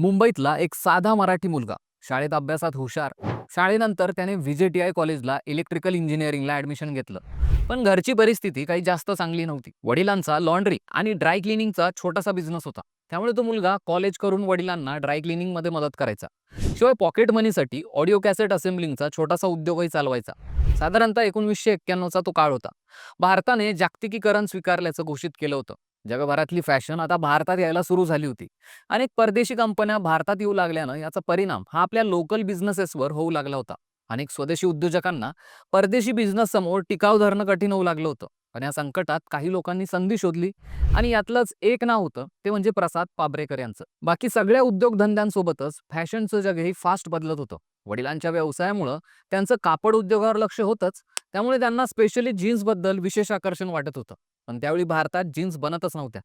मुंबईतला एक साधा मराठी मुलगा. शाळेत अभ्यासात हुशार. शाळेनंतर त्याने व्हीजेटीआय कॉलेजला इलेक्ट्रिकल इंजिनिअरिंगला ॲडमिशन घेतलं. पण घरची परिस्थिती काही जास्त चांगली नव्हती. वडिलांचा लॉन्ड्री आणि ड्राय क्लिनिंगचा छोटासा बिझनेस होता. त्यामुळे तो मुलगा कॉलेज करून वडिलांना ड्राय क्लिनिंगमध्ये मदत करायचा. शिवाय पॉकेट मनीसाठी ऑडिओ कॅसेट असेंब्लिंगचा छोटासा उद्योगही चालवायचा. साधारणतः एकोणवीसशे एक्क्याण्णवचा तो काळ होता. भारताने जागतिकीकरण स्वीकारल्याचं घोषित केलं होतं. जगभरातली फॅशन आता भारतात यायला सुरू झाली होती. अनेक परदेशी कंपन्या भारतात येऊ लागल्यानं याचा परिणाम हा आपल्या लोकल बिझनेसेसवर होऊ लागला होता. अनेक स्वदेशी उद्योजकांना परदेशी बिझनेस समोर टिकाव धरणं कठीण होऊ लागलं होतं. पण या संकटात काही लोकांनी संधी शोधली आणि यातलंच एक नाव होतं ते म्हणजे प्रसाद पाबरेकर यांचं. बाकी सगळ्या उद्योगधंद्यांसोबतच फॅशनचं जगही फास्ट बदलत होतं. वडिलांच्या व्यवसायामुळं त्यांचं कापड उद्योगावर लक्ष होतंच. त्यामुळे त्यांना स्पेशली जीन्सबद्दल विशेष आकर्षण वाटत होतं. पण त्यावेळी भारतात जीन्स बनतच नव्हत्या.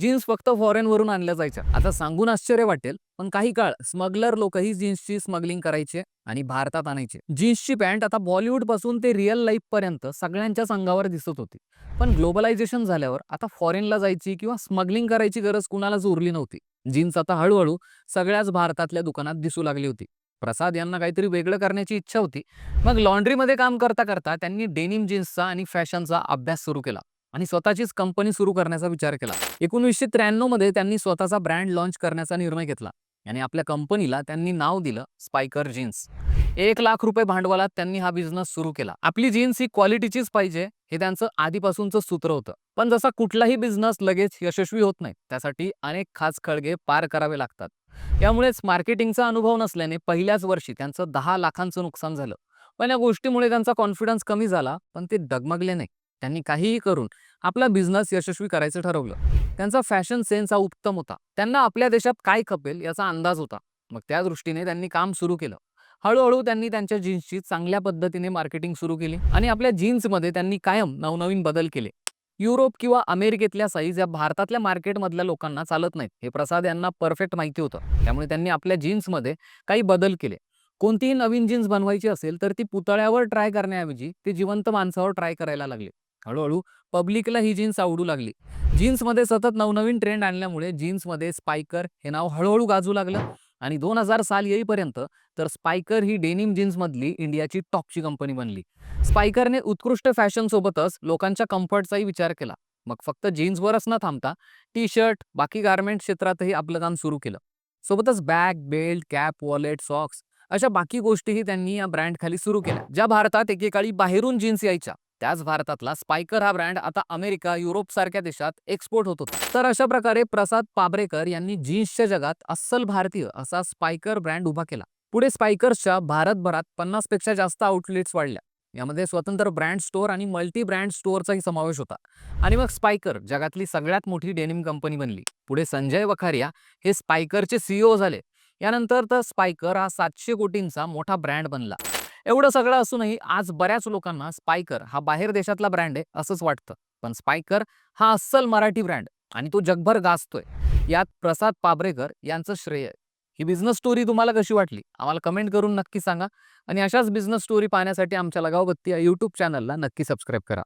जीन्स फक्त फॉरेनवरून आणल्या जायच्या. आता सांगून आश्चर्य वाटेल पण काही काळ स्मगलर लोकही जीन्सची स्मगलिंग करायचे आणि भारतात आणायचे. जीन्सची पॅन्ट आता बॉलिवूडपासून ते रिअल लाईफ पर्यंत सगळ्यांच्याच अंगावर दिसत होती. पण ग्लोबलायझेशन झाल्यावर आता फॉरेनला जायची किंवा स्मगलिंग करायची गरज कुणालाच उरली नव्हती. जीन्स आता हळूहळू सगळ्याच भारतातल्या दुकानात दिसू लागली होती. प्रसाद यांना काहीतरी वेगळं करण्याची इच्छा होती. मग लॉन्ड्रीमध्ये काम करता करता त्यांनी डेनिम जीन्सचा आणि फॅशनचा अभ्यास सुरू केला आणि स्वतःचीच कंपनी सुरू करण्याचा विचार केला. एकोणीसशे त्र्याण्णवमध्ये त्यांनी स्वतःचा ब्रँड लॉन्च करण्याचा निर्णय घेतला आणि आपल्या कंपनीला त्यांनी नाव दिलं स्पायकर जीन्स. एक लाख रुपये भांडवलात त्यांनी हा बिझनेस सुरू केला. आपली जीन्स ही क्वालिटीचीच पाहिजे हे त्यांचं आधीपासूनचं सूत्र होतं. पण जसा कुठलाही बिझनेस लगेच यशस्वी होत नाही त्यासाठी अनेक खास खळगे पार करावे लागतात. यामुळेच मार्केटिंगचा अनुभव नसल्याने पहिल्याच वर्षी त्यांचं दहा लाखांचं नुकसान झालं. पण या गोष्टीमुळे त्यांचा कॉन्फिडन्स कमी झाला पण ते डगमगले नाही. त्यांनी काहीही करून आपला बिझनेस यशस्वी करायचं ठरवलं. त्यांचा फॅशन सेन्स हा उत्तम होता. त्यांना आपल्या देशात काय खपेल याचा अंदाज होता. मग त्या दृष्टीने त्यांनी काम सुरू केलं. हळूहळू त्यांनी त्यांच्या जीन्सची चांगल्या पद्धतीने मार्केटिंग सुरू केली आणि आपल्या जीन्समध्ये त्यांनी कायम नवनवीन बदल केले. युरोप किंवा अमेरिकेतल्या साईज या भारतातल्या मार्केटमधल्या लोकांना चालत नाहीत. हे प्रसाद यांना परफेक्ट माहिती होतं. त्यामुळे त्यांनी आपल्या जीन्समध्ये काही बदल केले. कोणतीही नवीन जीन्स बनवायची असेल तर ती पुतळ्यावर ट्राय करण्याऐवजी ती जिवंत माणसावर ट्राय करायला लागले. हळूहळू पब्लिकला ही जीन्स आवडू लागली. जीन्समध्ये सतत नवनवीन ट्रेंड आणल्यामुळे जीन्समध्ये स्पायकर हे नाव हळूहळू गाजू लागलं. आणि दोन हजार साल येईपर्यंत तर स्पायकर ही डेनिम जीन्समधली इंडियाची टॉपची कंपनी बनली. स्पायकरने उत्कृष्ट फॅशनसोबतच लोकांच्या कम्फर्टचाही विचार केला. मग फक्त जीन्सवरच न थांबता टी शर्ट बाकी गार्मेंट क्षेत्रातही आपलं काम सुरू केलं. सोबतच bag belt cap wallet socks अशा बाकी गोष्टीही त्यांनी या ब्रँडखाली सुरू केल्या ज्या भारतात एकेकाळी बाहेरून जीन्स यायच्या. त्याच भारतातला स्पायकर हा ब्रँड आता अमेरिका युरोप सारख्या देशात एक्सपोर्ट होत होता. तर अशा प्रकारे प्रसाद पाबरेकर यांनी जीन्सच्या जगात अस्सल भारतीय असा स्पायकर ब्रँड उभा केला. पुढे स्पायकर्सच्या भारतभरात पन्नासपेक्षा जास्त आउटलेट्स वाढल्या. यामध्ये स्वतंत्र ब्रँड स्टोअर आणि मल्टी ब्रँड स्टोअरचाही समावेश होता. आणि मग स्पायकर जगातली सगळ्यात मोठी डेनिम कंपनी बनली. पुढे संजय वखारिया हे स्पायकरचे सीईओ झाले. यानंतर तर स्पायकर हा सातशे कोटींचा मोठा ब्रँड बनला. एवढं सगळं असूनही आज बऱ्याच लोकांना स्पायकर हा बाहेर देशातला ब्रँड आहे असंच वाटतं. पण स्पायकर हा अस्सल मराठी ब्रँड आणि तो जगभर गाजतोय. यात प्रसाद पाबरेकर यांचं श्रेय ही बिझनेस स्टोरी तुम्हाला कशी वाटली? आम्हाला कमेंट करून नक्की सांगा आणि अशाच बिझनेस स्टोरी पाहण्यासाठी आमच्या लगावबत्ती या यूट्यूब चॅनलला नक्की सबस्क्राईब करा.